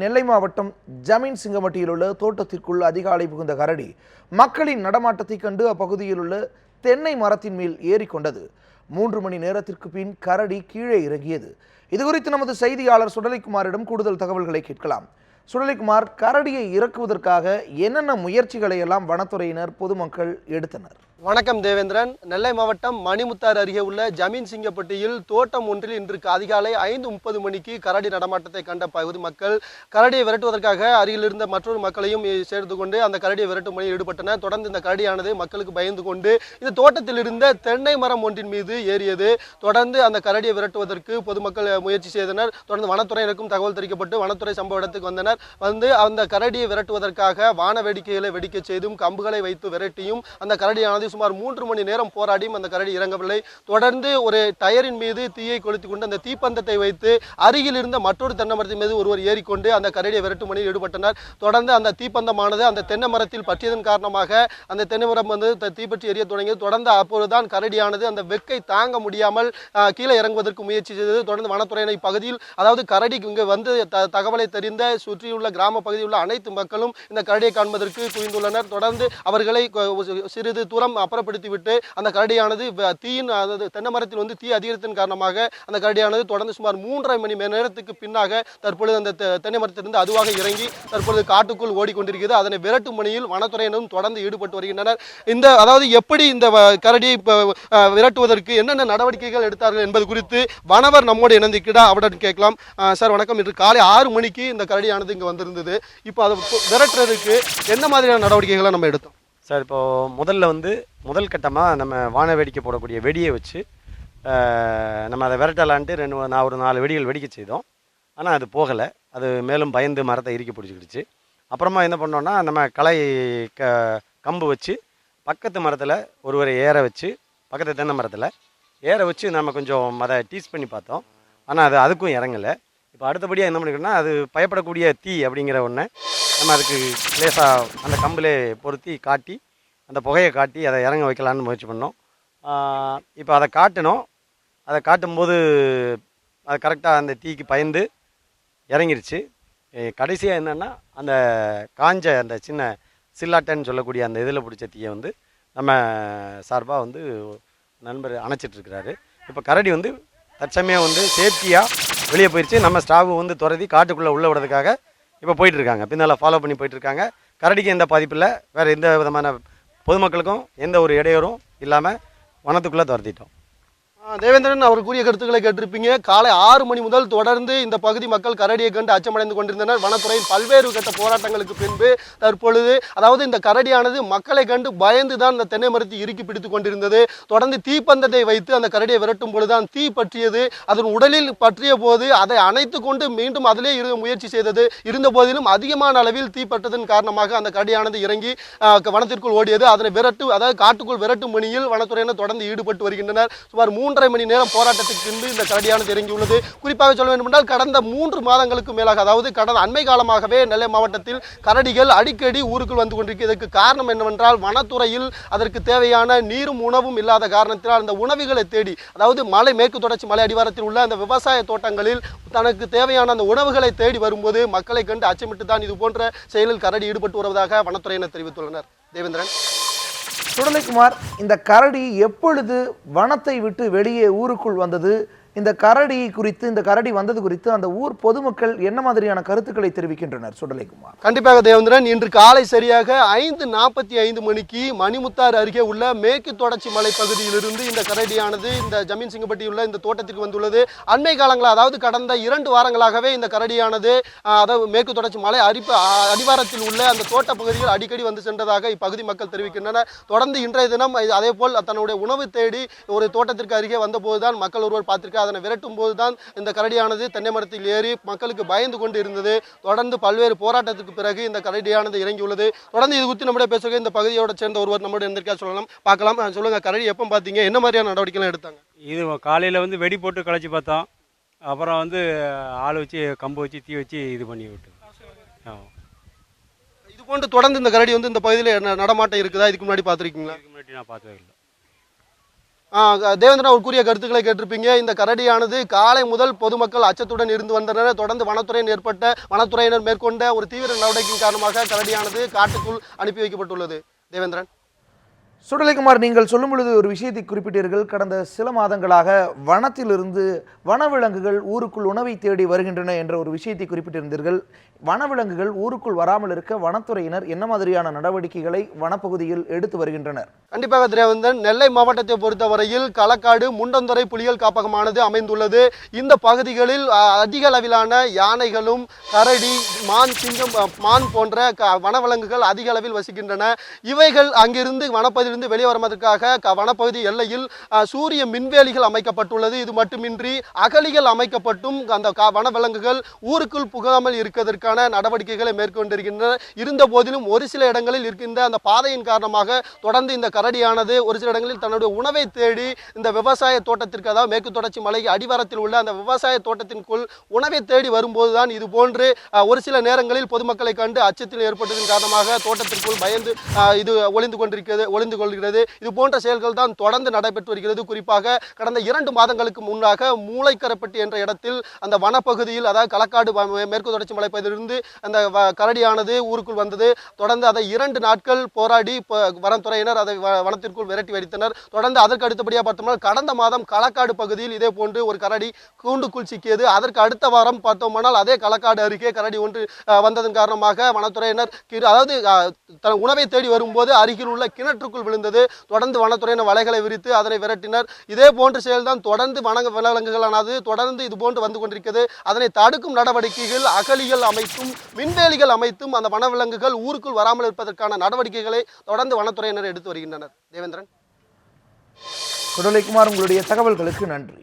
நெல்லை மாவட்டம் ஜமீன் சிங்கமட்டியில் உள்ள தோட்டத்திற்குள் அதிகாலை புகுந்த கரடி மக்களின் நடமாட்டத்தைக் கண்டு அப்பகுதியில் உள்ள தென்னை மரத்தின் மேல் ஏறிக்கொண்டது. மூன்று மணி நேரத்திற்கு பின் கரடி கீழே இறங்கியது. இதுகுறித்து நமது செய்தியாளர் சுடலைக்குமாரிடம் கூடுதல் தகவல்களை கேட்கலாம். சுடலைக்குமார் கரடியை இறக்குவதற்காக என்னென்ன முயற்சிகளை எல்லாம் வனத்துறையினர் பொதுமக்கள் எடுத்தனர்? வணக்கம் தேவேந்திரன். நெல்லை மாவட்டம் மணிமுத்தாறு அருகே உள்ள ஜமீன் சிங்கப்பட்டியில் தோட்டம் ஒன்றில் இன்று அதிகாலை ஐந்து முப்பது மணிக்கு கரடி நடமாட்டத்தை கண்ட பகுதி மக்கள் கரடியை விரட்டுவதற்காக அருகில் இருந்த மற்றொரு மக்களையும் சேர்த்து கொண்டு அந்த கரடியை விரட்டும் பணியில் ஈடுபட்டனர். தொடர்ந்து இந்த கரடியானது மக்களுக்கு பயந்து கொண்டு இந்த தோட்டத்தில் இருந்த தென்னை மரம் ஒன்றின் மீது ஏறியது. தொடர்ந்து அந்த கரடியை விரட்டுவதற்கு பொதுமக்கள் முயற்சி செய்தனர். தொடர்ந்து வனத்துறையினருக்கும் தகவல் தெரிவிக்கப்பட்டு வனத்துறை சம்பவ இடத்துக்கு வந்தனர். வந்து அந்த கரடியை விரட்டுவதற்காக வான வேடிக்கைகளை வெடிக்கச் செய்தும் கம்புகளை வைத்து விரட்டியும் அந்த கரடியானது சுமார் மூன்று மணி நேரம் போராடியும் அந்த கரடி இறங்கவில்லை. தொடர்ந்து ஒரு டயரின் மீது தீயை கொளுத்தி கொண்டு அந்த தீப்பந்தத்தை வைத்து அருகில் இருந்த மற்றொரு தென்னை மரத்தின் மீது ஒருவர் ஏறிக்கொண்டு அந்த கரடியை விரட்டும் பணியில் ஈடுபட்டனர். தொடர்ந்து அந்த தீப்பந்தமானது அந்த தென்னை மரத்தில் பற்றியதன் காரணமாக அந்த தென்னை மரம் வந்து தீப்பற்றி எரிய தொடங்கியது. தொடர்ந்து அப்போதுதான் கரடியானது அந்த வெக்கை தாங்க முடியாமல் கீழே இறங்குவதற்கு முயற்சி செய்தது. தொடர்ந்து வனத்துறையினை பகுதியில் அதாவது கரடி இங்கு வந்து த- தகவலை தெரிந்த சுற்றியுள்ள கிராம பகுதியில் உள்ள அனைத்து மக்களும் இந்த கரடியை காண்பதற்கு குவிந்துள்ளனர். தொடர்ந்து அவர்களை சிறிது தூரம் அப்புறப்படுத்திவிட்டு அந்த கரடியானது தீயின் அதாவது தென்னை மரத்தில் வந்து தீ அதிகரித்தன் காரணமாக அந்த கரடியானது தொடர்ந்து சுமார் மூன்றரை மணி நேரத்துக்கு பின்னாக தற்பொழுது அந்த தெ- தென்னை மரத்திலிருந்து அதுவாக இறங்கி தற்பொழுது காட்டுக்குள் ஓடிக்கொண்டிருக்கிறது. அதனை விரட்டும் பணியில் வனத்துறையினரும் தொடர்ந்து ஈடுபட்டு வருகின்றனர். இந்த அதாவது எப்படி இந்த வ- கரடியை விரட்டுவதற்கு என்னென்ன நடவடிக்கைகள் எடுத்தார்கள் என்பது குறித்து வனவர் நம்மோடு இணைந்திருக்கிறார்? அவரிடம் கேட்கலாம். சார் வணக்கம். இன்று காலை ஆறு மணிக்கு இந்த கரடியானது இங்கே வந்திருந்தது. இப்போ அதை விரட்டுறதுக்கு என்ன மாதிரியான நடவடிக்கைகளை நம்ம எடுத்தோம்? சார் இப்போது முதல்ல வந்து முதல் கட்டமாக நம்ம வான வேடிக்கை போடக்கூடிய வெடியை வச்சு நம்ம அதை விரட்டலான்ட்டு ரெண்டு நான் ஒரு நாலு வெடிகள் வெடிக்க செய்தோம். ஆனால் அது போகலை. அது மேலும் பயந்து மரத்தை இறுக்கி பிடிச்சிக்கிடுச்சு. அப்புறமா என்ன பண்ணோன்னா நம்ம களை க கம்பு வச்சு பக்கத்து மரத்தில் ஒருவரை ஏற வச்சு பக்கத்து தென்னை மரத்தில் ஏற வச்சு நம்ம கொஞ்சம் அதை டீஸ் பண்ணி பார்த்தோம். ஆனால் அது அதுக்கும் இறங்கலை. இப்போ அடுத்தபடியாக என்ன பண்ணிக்கணும்னா அது பயப்படக்கூடிய தீ அப்படிங்கிற ஒன்று நம்ம அதுக்கு லேசாக அந்த கம்பிலே பொருத்தி காட்டி அந்த புகையை காட்டி அதை இறங்க வைக்கலான்னு முயற்சி பண்ணோம். இப்போ அதை காட்டினோம் அதை காட்டும்போது அது கரெக்டாக அந்த தீக்கு பயந்து இறங்கிருச்சு. கடைசியாக என்னென்னா அந்த காஞ்ச அந்த சின்ன சில்லாட்டைன்னு சொல்லக்கூடிய அந்த இதில் பிடிச்ச தீயை வந்து நம்ம சார்பாக வந்து நண்பர் அணைச்சிட்ருக்கிறாரு இப்போ கரடி வந்து தற்சமயம் வந்து சேஃப்டியாக வெளியே போயிடுச்சு நம்ம ஸ்டாஃபு வந்து துரதி காட்டுக்குள்ளே உள்ள விடுறதுக்காக இப்போ போயிட்டுருக்காங்க. பின்னால் ஃபாலோ பண்ணி போயிட்டுருக்காங்க. கரடிக்கு எந்த பாதிப்பு இல்லை. வேறு எந்த விதமான பொதுமக்களுக்கும் எந்த ஒரு இடையூறும் இல்லாமல் வனத்துக்குள்ளே துரத்திட்டோம். தேவேந்திரன் அவர் கூறிய கருத்துக்களை கேட்டிருப்பீங்க. காலை ஆறு மணி முதல் தொடர்ந்து இந்த பகுதி மக்கள் கரடியை கண்டு அச்சமடைந்து கொண்டிருந்தனர். வனத்துறையின் பல்வேறு கட்ட போராட்டங்களுக்கு பின்பு தற்பொழுது அதாவது இந்த கரடியானது மக்களை கண்டு பயந்து தான் இந்த தென்னை மரத்தை இறுக்கி பிடித்துக் கொண்டிருந்தது. தொடர்ந்து தீப்பந்தத்தை வைத்து அந்த கரடியை விரட்டும் பொழுதுதான் தீ பற்றியது. அதன் உடலில் பற்றிய போது அதை அணைத்து கொண்டு மீண்டும் அதிலே இரு முயற்சி செய்தது. இருந்த போதிலும் அதிகமான அளவில் தீப்பட்டதன் காரணமாக அந்த கரடியானது இறங்கி வனத்திற்குள் ஓடியது. அதனை விரட்டு அதாவது காட்டுக்குள் விரட்டும் பணியில் வனத்துறையினர் தொடர்ந்து ஈடுபட்டு வருகின்றனர். சுமார் மூன்று ஒன்றரை மணி நேரம் போராட்டத்துக்கு பின்பு இந்த கரடியானது இறங்கியுள்ளது குறிப்பாக சொல்ல வேண்டுமென்றால் கடந்த மூன்று மாதங்களுக்கு மேலாக அதாவது கடந்த அண்மை காலமாகவே நெல்லை மாவட்டத்தில் கரடிகள் அடிக்கடி ஊருக்குள் வந்து கொண்டிருக்கு. இதற்கு காரணம் என்னவென்றால் வனத்துறையில் அதற்கு தேவையான நீரும் உணவும் இல்லாத காரணத்தினால் அந்த உணவுகளை தேடி அதாவது மலை மேற்கு தொடர்ச்சி மலை அடிவாரத்தில் உள்ள அந்த விவசாய தோட்டங்களில் தனக்கு தேவையான அந்த உணவுகளை தேடி வரும்போது மக்களை கண்டு அச்சமிட்டு தான் இது போன்ற செயலில் கரடி ஈடுபட்டு வருவதாக வனத்துறையினர் தெரிவித்துள்ளனர். தேவேந்திரன். சுடலைக்குமார் இந்த கரடி எப்பொழுது வனத்தை விட்டு வெளியே ஊருக்குள் வந்தது? இந்த கரடி குறித்து இந்த கரடி வந்தது குறித்து அந்த ஊர் பொதுமக்கள் என்ன மாதிரியான கருத்துக்களை தெரிவிக்கின்றனர்? சுடலைக்குமார். கண்டிப்பாக தேவேந்திரன் இன்று காலை சரியாக ஐந்து நாற்பத்தி ஐந்து மணிக்கு மணிமுத்தாறு அருகே உள்ள மேற்கு தொடர்ச்சி மலை பகுதியிலிருந்து இந்த கரடியானது இந்த ஜமீன் சிங்கப்பட்டி உள்ள இந்த தோட்டத்திற்கு வந்துள்ளது. அண்மை காலங்களில் அதாவது கடந்த இரண்டு வாரங்களாகவே இந்த கரடியானது அதாவது மேற்கு தொடர்ச்சி மலை அரிப்பு அடிவாரத்தில் உள்ள அந்த தோட்ட பகுதியில் அடிக்கடி வந்து சென்றதாக இப்பகுதி மக்கள் தெரிவிக்கின்றனர். தொடர்ந்து இன்றைய தினம் அதே போல் தன்னுடைய உணவு தேடி ஒரு தோட்டத்திற்கு அருகே வந்தபோதுதான் மக்கள் ஒருவர் பார்த்திருக்க அதனை விரட்டும் போதுதான் இந்த கரடியானது தென்னை மரத்தில் ஏறி மக்களுக்கு பயந்து கொண்டு இருந்தது தொடர்ந்து பல்வேறு போராட்டத்துக்கு பிறகு இந்த கரடியானது இறங்கியுள்ளது. தொடர்ந்து இது குறித்து நம்முடைய பேசுக இந்த பகுதியோட சேர்ந்த ஒருவர் நம்முடைய இருந்திருக்கா சொல்லலாம். பார்க்கலாம். அஹ் சொல்லுங்க கரடி எப்போ பார்த்தீங்க? என்ன மாதிரியான நடவடிக்கைகள் எடுத்தாங்க? இது காலையில் வந்து வெடி போட்டு களைச்சி பார்த்தோம். அப்புறம் வந்து ஆள் வச்சு கம்பு வச்சு தீ வச்சு இது பண்ணி விட்டு ஆமாம் இது போன்று தொடர்ந்து இந்த கரடி வந்து இந்த பகுதியில் நடமாட்டம் இருக்குதா? இதுக்கு முன்னாடி பார்த்துருக்கீங்களா? இதுக்கு முன்னாடி நான் ஆ, தேவேந்திரன் அவர் கூறிய கருத்துக்களை கேட்டிருப்பீங்க. இந்த கரடியானது காலை முதல் பொதுமக்கள் அச்சத்துடன் இருந்து வந்தனர். தொடர்ந்து வனத்துறையின் ஏற்பட்ட வனத்துறையினர் மேற்கொண்ட ஒரு தீவிர நடவடிக்கையின் காரணமாக கரடியானது காட்டுக்குள் அனுப்பி வைக்கப்பட்டுள்ளது. தேவேந்திரன். சுடலைக்குமார் நீங்கள் சொல்லும் பொழுது ஒரு விஷயத்தை குறிப்பிட்டீர்கள். கடந்த சில மாதங்களாக வனத்திலிருந்து வனவிலங்குகள் ஊருக்குள் உணவை தேடி வருகின்றன என்ற ஒரு விஷயத்தை குறிப்பிட்டிருந்தீர்கள். வனவிலங்குகள் ஊருக்குள் வராமல் இருக்க வனத்துறையினர் என்ன மாதிரியான நடவடிக்கைகளை வனப்பகுதியில் எடுத்து வருகின்றனர்? கண்டிப்பாக திரேவந்தன் நெல்லை மாவட்டத்தை பொறுத்தவரையில் களக்காடு முண்டந்துறை புலிகள் காப்பகமானது அமைந்துள்ளது. இந்த பகுதிகளில் அ, அதிக அளவிலான யானைகளும் கரடி மான் சிங்கம் மான் போன்ற க- வனவிலங்குகள் அதிக அளவில் வசிக்கின்றன. இவைகள் அங்கிருந்து வனப்பகுதியிலிருந்து வெளியே வருவதற்காக வனப்பகுதி எல்லையில் சூரிய மின்வேலிகள் அமைக்கப்பட்டுள்ளது. இது மட்டுமின்றி அகலிகள் அமைக்கப்பட்டும் அந்த வனவிலங்குகள் ஊருக்குள் புகாமல் இருக்கிறதற்கான நடவடிக்கைகளை மேற்கொண்டிருக்கின்றன. இருந்த போதிலும் ஒரு சில இடங்களில் இருக்கின்ற அந்த பாதையின் காரணமாக தொடர்ந்து இந்த கரடியானது ஒரு சில இடங்களில் தன்னுடைய உணவை தேடி இந்த விவசாய தோட்டத்திற்கு அதாவது மேற்கு தொடர்ச்சி மலை அடிவாரத்தில் உள்ள அந்த விவசாய தோட்டத்திற்குள் உணவை தேடி வரும்போதுதான் இது போன்று ஒரு சில நேரங்களில் பொதுமக்களை கண்டு அச்சத்தில் ஏற்பட்டதன் காரணமாக தோட்டத்திற்குள் பயந்து இது ஒளிந்து கொண்டிருக்கிறது ஒளிந்து கொள்கிறது இது போன்ற செயல்கள் தான் தொடர்ந்து நடைபெற்று வருகிறது. குறிப்பாக கடந்த இரண்டு மாதங்களுக்கு முன்னாக மூளைக்கரப்பட்டி என்ற இடத்தில் அந்த வனப்பகுதியில் அதாவது களக்காடு மேற்கு தொடர்ச்சி மலைப்பகுதியிலிருந்து அந்த கரடியானது ஊருக்குள் வந்தது. தொடர்ந்து அதை இரண்டு நாட்கள் போராடி வனத்துறையினர் அதை வனத்திற்குள் விரட்டி வைத்தனர் தொடர்ந்து அதற்கு அடுத்தபடியாக பார்த்தோம்னா கடந்த மாதம் களக்காடு பகுதியில் இதே போன்று ஒரு கரடி கூண்டுக்குள் சிக்கியது. அதற்கு அடுத்த வாரம் பார்த்தோமானால் அதே களக்காடு அருகே கரடி ஒன்று வந்ததன் காரணமாக வனத்துறையினர் அதாவது உணவை தேடி வரும்போது அருகில் உள்ள கிணற்றுக்குள் விழுந்தது. தொடர்ந்து வனத்துறையினர் வலைகளை விரித்து அதனை விரட்டினர். இதே போன்ற செயல்தான் தொடர்ந்து வன விலங்குகளானது தொடர்ந்து இது போன்று வந்து கொண்டிருக்கிறது. அதனை தடுக்கும் நடவடிக்கைகள் அகலிகள் அமைத்தும் மின்வேலிகள் அமைத்தும் அந்த வனவிலங்குகள் ஊருக்குள் வராமல் இருப்பதற்கான நடவடிக்கைகளை தொடர்ந்து வனத்துறையினர் எடுத்து வருகின்றனர். தேவேந்திரன். குடலைக்குமார் உங்களுடைய தகவல்களுக்கு நன்றி.